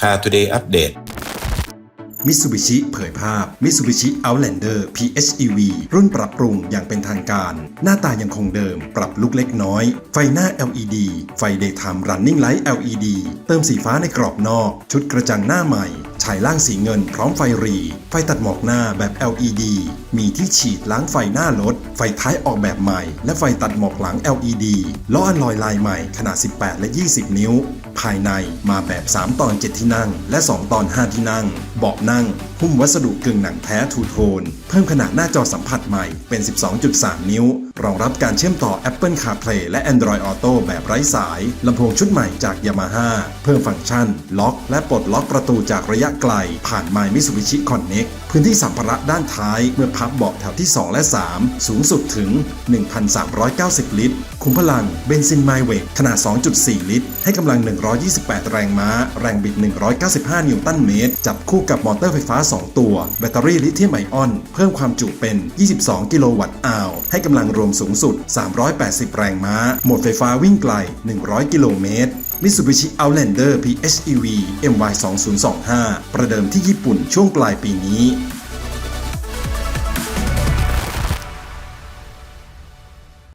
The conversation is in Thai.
Car Today Update มิ t ูบิชิเผยภาพ Mitsubishi Outlander PHEV รุ่นปรับปรุงอย่างเป็นทางการ หน้าตายังคงเดิม ปรับลุกเล็กน้อย ไฟหน้า LED ไฟ Daytime Running Light LED เติมสีฟ้าในกรอบนอก ชุดกระจังหน้าใหม่ฉายล่างสีเงินพร้อมไฟรี ไฟตัดหมอกหน้าแบบ LED มีที่ฉีดล้างไฟหน้ารถ ไฟท้ายออกแบบใหม่ และไฟตัดหมอกหลัง LED ล้ออัลลอยลายใหม่ขนาด 18 และ 20 นิ้ว ภายในมาแบบ 3 ตอน 7 ที่นั่ง และ 2 ตอน 5 ที่นั่ง เบาะนั่ง หุ้มวัสดุกึ่งหนังแท้ทูโทน เพิ่มขนาดหน้าจอสัมผัสใหม่เป็น 12.3 นิ้ว รองรับการเชื่อมต่อ Apple CarPlay และ Android Auto แบบไร้สาย ลำโพงชุดใหม่จาก Yamaha เพิ่มฟังก์ชัน ล็อก และปลดล็อกประตูจากระยะไกล ผ่าน My Mitsubishi Connect พื้นที่สัมภาระด้านท้ายเมื่อพับเบาะแถวที่ 2 และ 3 สูงสุดถึง 1,390 ลิตร คุ้มพลังเบนซินไมเวกขนาด 2.4 ลิตร ให้กำลัง128 แรงม้า แรงบิด 195 นิวตันเมตร จับคู่กับมอเตอร์ไฟฟ้า 2 ตัว แบตเตอรี่ลิเธียมไอออน เพิ่มความจุเป็น 22 กิโลวัตต์อาวให้กำลังรวมสูงสุด 380 แรงม้า โหมดไฟฟ้าวิ่งไกล 100 กิโลเมตร Mitsubishi Outlander PHEV MY 2025ประเดิมที่ญี่ปุ่นช่วงปลายปีนี้